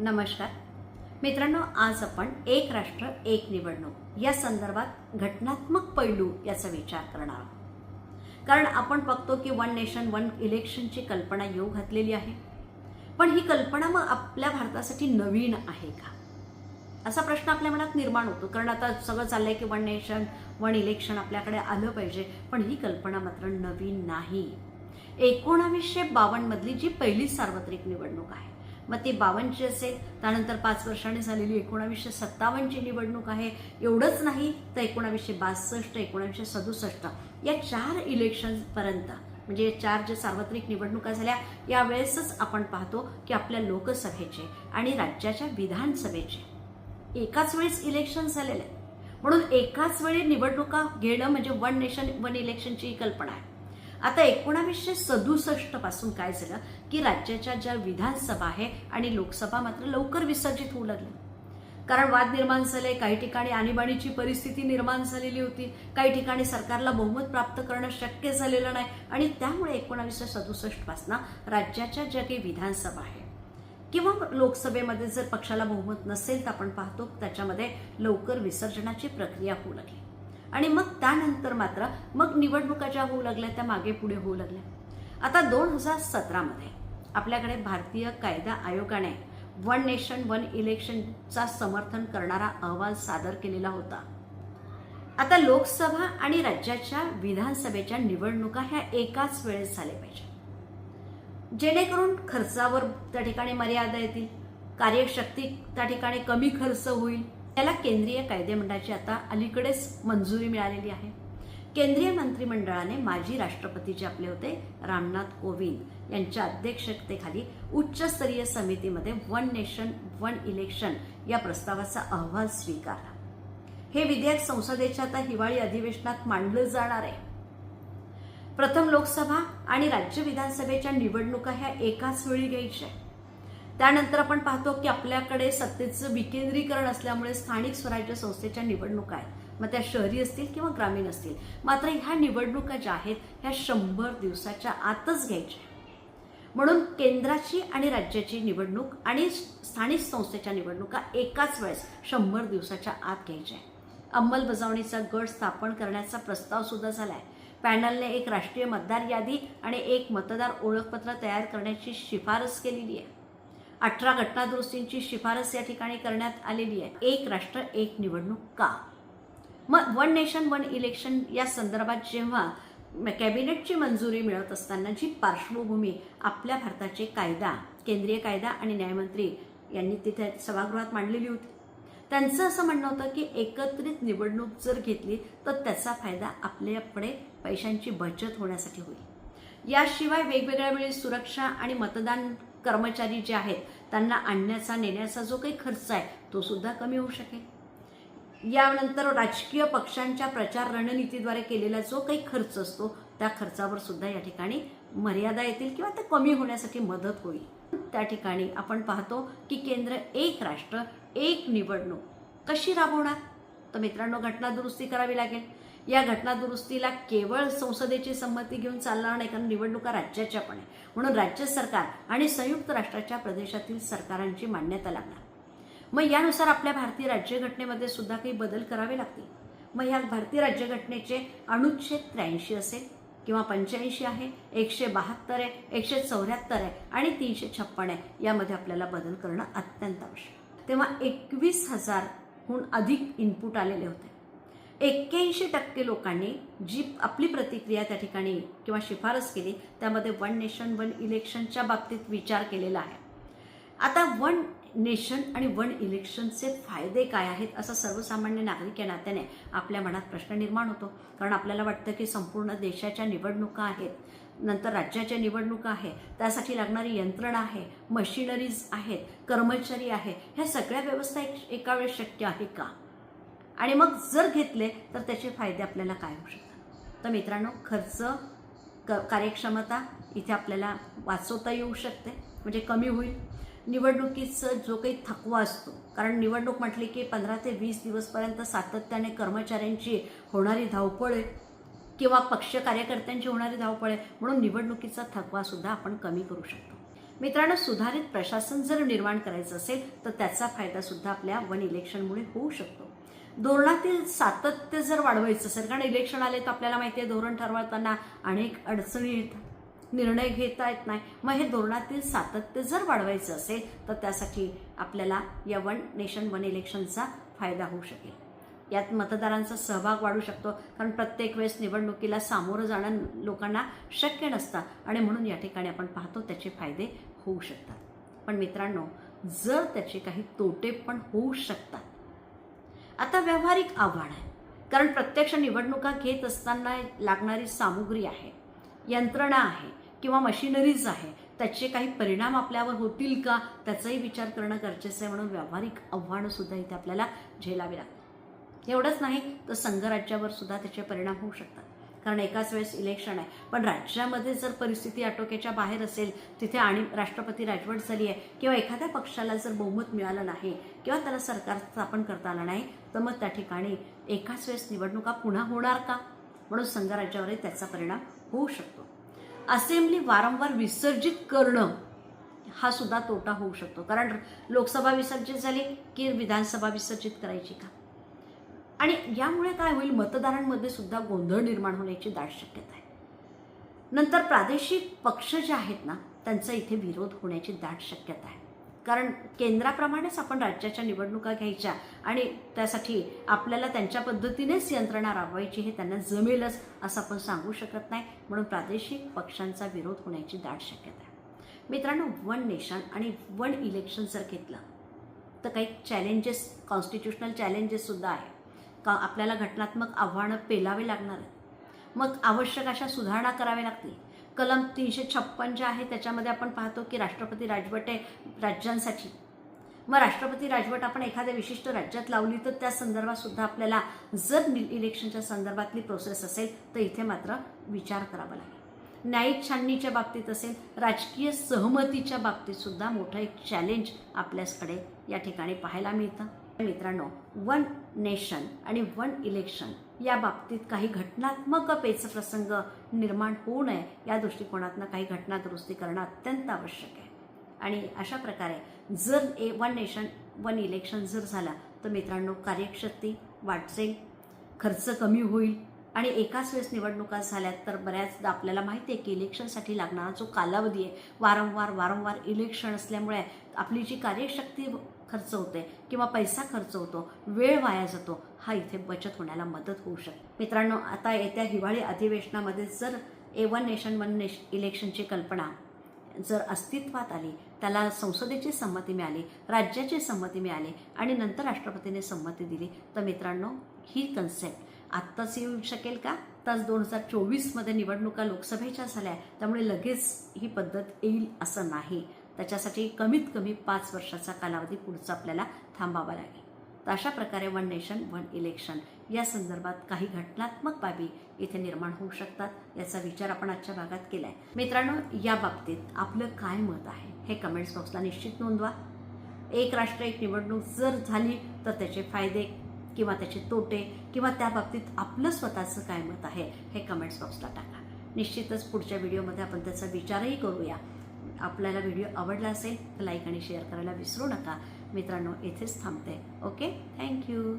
नमस्कार. मित्रांनो आज आपण एक राष्ट्र एक निवडणूक या संदर्भात घटनात्मक पैलू याचा विचार करणार आहोत. कारण आपण बघतो की वन नेशन वन इलेक्शनची कल्पना येऊ घातलेली आहे. पण ही कल्पना मग आपल्या भारतासाठी नवीन आहे का? असा प्रश्न आपल्या मनात निर्माण होतो. कारण आता सगळं चाललंय की वन नेशन वन इलेक्शन आपल्याकडे आलं पाहिजे. पण ही कल्पना मात्र नवीन नाही. एकोणावीसशे बावन्नमधली जी पहिली सार्वत्रिक निवडणूक आहे मग ती बावन्नची असेल. त्यानंतर पाच वर्षाने झालेली एकोणावीसशे सत्तावन्नची निवडणूक आहे. एवढंच नाही तर एकोणावीसशे बासष्ट एकोणावीसशे सदुसष्ट. या चार इलेक्शनपर्यंत म्हणजे या चार जे सार्वत्रिक निवडणुका झाल्या यावेळेसच आपण पाहतो की आपल्या लोकसभेचे आणि राज्याच्या विधानसभेचे एकाच वेळेस इलेक्शन झालेले आहे म्हणून एकाच वेळी निवडणुका घेणं म्हणजे वन नेशन वन इलेक्शनची ही कल्पना आहे. आता एकोणावीसशे सदुसष्टपासून काय झालं की राज्याच्या ज्या विधानसभा आहे आणि लोकसभा मात्र लवकर विसर्जित होऊ लागल्या कारण वाद निर्माण झाले काही ठिकाणी आणीबाणीची परिस्थिती निर्माण झालेली होती काही ठिकाणी सरकारला बहुमत प्राप्त करणं शक्य झालेलं नाही आणि त्यामुळे एकोणावीसशे सदुसष्टपासून राज्याच्या ज्या काही विधानसभा आहे किंवा लोकसभेमध्ये जर पक्षाला बहुमत नसेल तर आपण पाहतो त्याच्यामध्ये लवकर विसर्जनाची प्रक्रिया होऊ लागली. आणि मग त्यानंतर मात्र मग निवडणुका ज्या होऊ लागल्या त्या मागे पुढे होऊ लागल्या. आता दोन हजार सतरामध्ये आपल्याकडे भारतीय कायदा आयोगाने वन नेशन वन इलेक्शनचा समर्थन करणारा अहवाल सादर केलेला होता. आता लोकसभा आणि राज्याच्या विधानसभेच्या निवडणुका ह्या एकाच वेळेस झाल्या पाहिजे जेणेकरून खर्चावर त्या ठिकाणी मर्यादा येतील कार्यशक्ती त्या ठिकाणी कमी खर्च होईल त्याला केंद्रीय कायदेमंडळाची आता अलीकडेच मंजुरी मिळालेली आहे. केंद्रीय मंत्रिमंडळाने माजी राष्ट्रपती जे आपले होते रामनाथ कोविंद यांच्या अध्यक्षतेखाली उच्चस्तरीय समितीमध्ये वन नेशन वन इलेक्शन या प्रस्तावाचा अहवाल स्वीकारला. हे विधेयक संसदेच्या आता हिवाळी अधिवेशनात मांडलं जाणार आहे. प्रथम लोकसभा आणि राज्य विधानसभेच्या निवडणुका ह्या एकाच वेळी घ्यायच्या त्यानंतर आपण पाहतो की आपल्याकडे सत्तेचं विकेंद्रीकरण असल्यामुळे स्थानिक स्वराज्य संस्थेच्या निवडणुका आहेत. मग त्या शहरी असतील किंवा ग्रामीण असतील. मात्र ह्या निवडणुका ज्या आहेत ह्या शंभर दिवसाच्या आतच घ्यायच्या म्हणून केंद्राची आणि राज्याची निवडणूक आणि स्थानिक संस्थेच्या निवडणुका एकाच वेळेस शंभर दिवसाच्या आत घ्यायच्या अंमलबजावणीचा गट स्थापन करण्याचा प्रस्ताव सुद्धा आहे पॅनलने एक राष्ट्रीय मतदार यादी आणि एक मतदार ओळखपत्र तयार करण्याची शिफारस केलेली आहे. अठरा घटनादुरुस्तींची शिफारस या ठिकाणी करण्यात आलेली आहे. एक राष्ट्र एक निवडणूक का? मग वन नेशन वन इलेक्शन या संदर्भात जेव्हा कॅबिनेटची मंजुरी मिळत असताना जी पार्श्वभूमी आपल्या भारताचे कायदा केंद्रीय कायदा आणि न्यायमंत्री यांनी तिथे सभागृहात मांडलेली होती. त्यांचं असं म्हणणं होतं की एकत्रित निवडणूक जर घेतली तर त्याचा फायदा आपल्याकडे पैशांची बचत होण्यासाठी होईल. याशिवाय वेगवेगळ्या वेळी सुरक्षा आणि मतदान कर्मचारी जे आहेत त्यांना आणण्याचा नेण्याचा जो काही खर्च आहे तो सुद्धा कमी होऊ शकेल. यानंतर राजकीय पक्षांच्या प्रचार रणनीतीद्वारे केलेला जो काही खर्च असतो त्या खर्चावर सुद्धा या ठिकाणी मर्यादा येतील किंवा ते कमी होण्यासाठी मदत होईल. त्या ठिकाणी आपण पाहतो की केंद्र एक राष्ट्र एक निवडणूक कशी राबवणार? तर मित्रांनो घटना दुरुस्ती करावी लागेल. या घटनादुरुस्तीला केवळ संसदेची संमती घेऊन चालणार नाही कारण निवडणुका राज्याच्या पण आहे म्हणून राज्य सरकार आणि संयुक्त राष्ट्राच्या प्रदेशातील सरकारांची मान्यता लागणार. मग यानुसार आपल्या भारतीय राज्यघटनेमध्ये सुद्धा काही बदल करावे लागतील? मग ह्या भारतीय राज्यघटनेचे अनुच्छेद त्र्याऐंशी असेल किंवा पंच्याऐंशी आहे एकशे बहात्तर आहे एकशे चौऱ्याहत्तर आहे आणि तीनशे छप्पन आहे यामध्ये आपल्याला बदल करणं अत्यंत आवश्यक तेव्हा एकवीस हजारहून अधिक इनपुट आलेले होते. एक्क्याऐंशी टक्के लोकांनी जी आपली प्रतिक्रिया त्या ठिकाणी किंवा शिफारस केली त्यामध्ये वन नेशन वन इलेक्शनच्या बाबतीत विचार केलेला आहे. आता वन नेशन आणि वन इलेक्शनचे फायदे काय आहेत असा सर्वसामान्य नागरिक या नात्याने आपल्या मनात प्रश्न निर्माण होतो. कारण आपल्याला वाटतं की संपूर्ण देशाच्या निवडणुका आहेत नंतर राज्याच्या निवडणुका आहे त्यासाठी लागणारी यंत्रणा आहे मशिनरीज आहेत कर्मचारी आहे ह्या सगळ्या व्यवस्था एक एका वेळेस शक्य आहे का? आणि मग जर घेतले तर त्याचे फायदे आपल्याला काय होऊ शकतात? तर मित्रांनो खर्च क कार्यक्षमता इथे आपल्याला वाचवता येऊ शकते म्हणजे कमी होईल. निवडणुकीचं जो काही थकवा असतो कारण निवडणूक म्हटली की पंधरा ते वीस दिवसपर्यंत सातत्याने कर्मचाऱ्यांची होणारी धावपळ आहे किंवा पक्ष कार्यकर्त्यांची होणारी धावपळ आहे म्हणून निवडणुकीचा थकवासुद्धा आपण कमी करू शकतो. मित्रांनो सुधारित प्रशासन जर निर्माण करायचं असेल तर त्याचा फायदासुद्धा आपल्या वन इलेक्शनमुळे होऊ शकतो. धोरणातील सातत्य जर वाढवायचं असेल कारण इलेक्शन आले तर आपल्याला माहिती आहे धोरण ठरवताना अनेक अडचणी येतात. निर्णय घेता येत नाही. मग हे धोरणातील सातत्य जर वाढवायचं असेल तर त्यासाठी आपल्याला या वन नेशन वन इलेक्शनचा फायदा होऊ शकेल. यात मतदारांचा सहभाग वाढू शकतो कारण प्रत्येक वेळेस निवडणुकीला सामोरं जाणं लोकांना शक्य नसतं आणि म्हणून या ठिकाणी आपण पाहतो त्याचे फायदे होऊ शकतात. पण मित्रांनो जर त्याचे काही तोटे पण होऊ शकतात आता व्यावहारिक आव्हान आहे. कारण प्रत्यक्ष निवडणुका घेत असताना लागणारी सामुग्री आहे यंत्रणा आहे किंवा मशिनरीज आहे त्याचे काही परिणाम आपल्यावर होतील का? त्याचाही विचार करणं गरजेचं आहे म्हणून व्यावहारिक आव्हानंसुद्धा इथे आपल्याला झेलावी लागतात. एवढंच नाही तर संघराज्यावर सुद्धा त्याचे परिणाम होऊ शकतात. कारण एकाच वेळेस इलेक्शन आहे. पण राज्यामध्ये जर परिस्थिती आटोक्याच्या बाहेर असेल तिथे आणि राष्ट्रपती राजवट झाली आहे किंवा एखाद्या पक्षाला जर बहुमत मिळालं नाही किंवा त्याला सरकार स्थापन करता आलं नाही तर मग त्या ठिकाणी एकाच वेळेस निवडणुका पुन्हा होणार का? म्हणून संघराज्यावरही त्याचा परिणाम होऊ शकतो. असेंब्ली वारंवार विसर्जित करणं हा सुद्धा तोटा होऊ शकतो. कारण लोकसभा विसर्जित झाली की विधानसभा विसर्जित करायची का? आणि यामुळे काय होईल? मतदारांमध्ये सुद्धा गोंधळ निर्माण होण्याची दाट शक्यता आहे. नंतर प्रादेशिक पक्ष जे आहेत ना त्यांचा इथे विरोध होण्याची दाट शक्यता आहे. कारण केंद्राप्रमाणेच आपण राज्याच्या निवडणुका घ्यायच्या आणि त्यासाठी आपल्याला त्यांच्या पद्धतीनेच यंत्रणा राबवायची हे त्यांना जमेलच असं आपण सांगू शकत नाही. म्हणून प्रादेशिक पक्षांचा विरोध होण्याची दाट शक्यता आहे. मित्रांनो वन नेशन आणि वन इलेक्शन जर घेतलं तर काही चॅलेंजेस कॉन्स्टिट्युशनल चॅलेंजेससुद्धा आहे. का आपल्याला घटनात्मक आव्हानं पेलावे लागणार आहेत? मग आवश्यक अशा सुधारणा कराव्या लागतील? कलम तीनशे छप्पन जे आहे त्याच्यामध्ये आपण पाहतो की राष्ट्रपती राजवट आहे राज्यांसाठी. मग राष्ट्रपती राजवट आपण एखाद्या विशिष्ट राज्यात लावली तर त्या संदर्भात सुद्धा आपल्याला जर नि- इलेक्शनच्या संदर्भातली प्रोसेस असेल तर इथे मात्र विचार करावा लागेल. न्यायिक छाननीच्या बाबतीत असेल राजकीय सहमतीच्या बाबतीत सुद्धा मोठं एक चॅलेंज आपल्याकडे या ठिकाणी पाहायला मिळतं. मित्रांनो वन नेशन आणि वन इलेक्शन या बाबतीत काही घटनात्मक पेचप्रसंग निर्माण होऊ नये या दृष्टिकोनातनं काही घटना दुरुस्ती करणं अत्यंत आवश्यक आहे. आणि अशा प्रकारे जर a one nation one election जर झाला तर मित्रांनो कार्यक्षती वाढेल खर्च कमी होईल आणि एकाच वेळेस निवडणुका झाल्यात तर बऱ्याचदा आपल्याला माहिती आहे की इलेक्शनसाठी लागणारा जो कालावधी आहे वारंवार वारंवार इलेक्शन असल्यामुळे आपली जी कार्यशक्ती खर्च होते किंवा पैसा खर्च होतो वेळ वाया जातो हा इथे बचत होण्याला मदत होऊ शकते. मित्रांनो आता येत्या हिवाळी अधिवेशनामध्ये जर a one nation one nation इलेक्शनची कल्पना जर अस्तित्वात आली त्याला संसदेची संमती मिळाली राज्याची संमती मिळाली आणि नंतर राष्ट्रपतीने संमती दिली तर मित्रांनो ही कन्सेप्ट आत्ताच येऊ शकेल का? तास दोन हजार चोवीसमध्ये निवडणुका लोकसभेच्या झाल्या. त्यामुळे लगेच ही पद्धत येईल असं नाही. त्याच्यासाठी कमीत कमी पाच वर्षाचा कालावधी पुढचा आपल्याला थांबावा लागेल. तर अशा प्रकारे वन नेशन वन इलेक्शन या संदर्भात काही घटनात्मक बाबी इथे निर्माण होऊ शकतात याचा विचार आपण आजच्या भागात केला आहे मित्रांनो या बाबतीत आपलं काय मत आहे हे कमेंट्स बॉक्सला निश्चित नोंदवा. एक राष्ट्र एक निवडणूक जर झाली तर त्याचे फायदे किंवा त्याचे तोटे किंवा त्या बाबतीत आपलं स्वतःचं काय मत आहे हे कमेंट्स बॉक्सला टाका. निश्चितच पुढच्या व्हिडिओमध्ये आपण त्याचा विचारही करूया. आपल्याला व्हिडिओ आवडला असेल तर लाईक आणि शेअर करायला विसरू नका. मित्रांनो इथेच थांबते. Okay thank you